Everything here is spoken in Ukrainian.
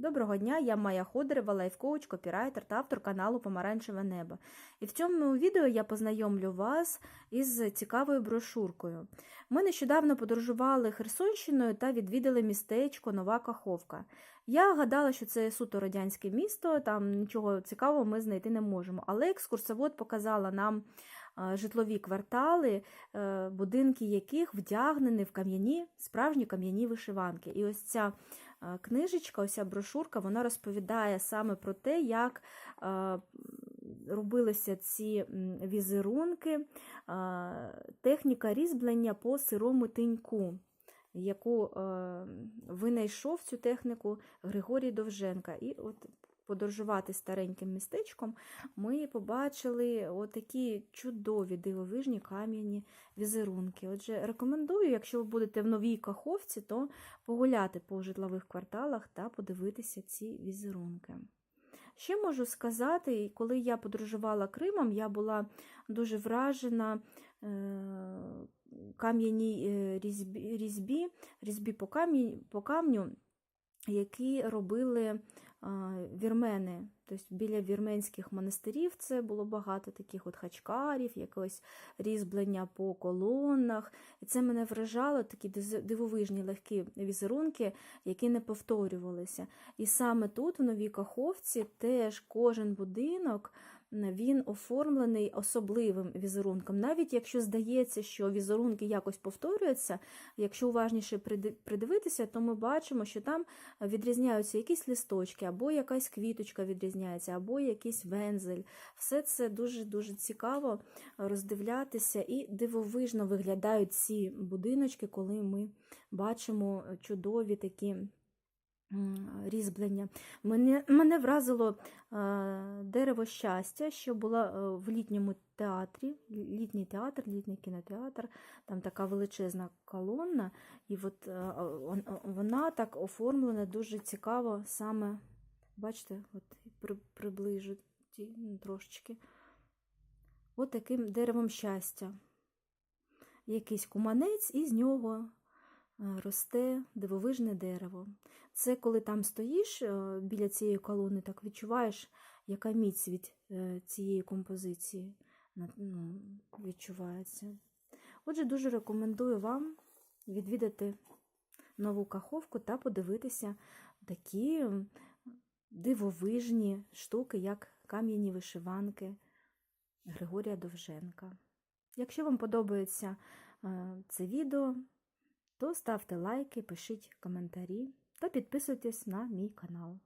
Доброго дня, я Майя Ходорева, лайфкоуч, копірайтер та автор каналу Помаранчеве небо. І в цьому відео я познайомлю вас із цікавою брошуркою. Ми нещодавно подорожували Херсонщиною та відвідали містечко Нова Каховка. Я гадала, що це суто радянське місто, там нічого цікавого ми знайти не можемо. Але екскурсовод показала нам житлові квартали, е, будинки яких вдягнені в кам'яні, справжні кам'яні вишиванки. І ось ця е, книжечка, ось ця брошурка, вона розповідає саме про те, як е, робилися ці візерунки, техніка різьблення по сирому тиньку, яку е, винайшов цю техніку Григорій Довженка. І от подорожувати стареньким містечком, ми побачили отакі чудові дивовижні кам'яні візерунки. Отже, рекомендую, якщо ви будете в новій каховці, то погуляти по житлових кварталах та подивитися ці візерунки. Ще можу сказати, коли я подорожувала Кримом, я була дуже вражена е, кам'яній е, різьбі, різьбі, по камню, які робили вірмени. Тобто біля вірменських монастирів це було багато таких от хачкарів, якогось різьблення по колонах. І це мене вражало такі дивовижні легкі візерунки, які не повторювалися. І саме тут, в Новій Каховці, теж кожен будинок. Він оформлений особливим візерунком. Навіть якщо здається, що візерунки якось повторюються, якщо уважніше придивитися, то ми бачимо, що там відрізняються якісь листочки, або якась квіточка відрізняється, або якийсь вензель. Все це дуже-дуже цікаво роздивлятися і дивовижно виглядають ці будиночки, коли ми бачимо чудові такі різьблення. Мене мене вразило е, дерево щастя, що було е, в літньому театрі, літній театр, літній кінотеатр, там така величезна колонна, і от е, вона так оформлена дуже цікаво, саме, бачите, от при, приближу ті, трошечки. От таким деревом щастя. Якийсь куманець, і з нього росте дивовижне дерево. Це коли там стоїш е, біля цієї колони, так відчуваєш, яка міць від е, цієї композиції ну, відчувається. Отже, дуже рекомендую вам відвідати нову каховку та подивитися такі дивовижні штуки, як кам'яні вишиванки Григорія Довженка. Якщо вам подобається е, це відео, то ставте лайки, пишіть коментарі та підписуйтесь на мій канал.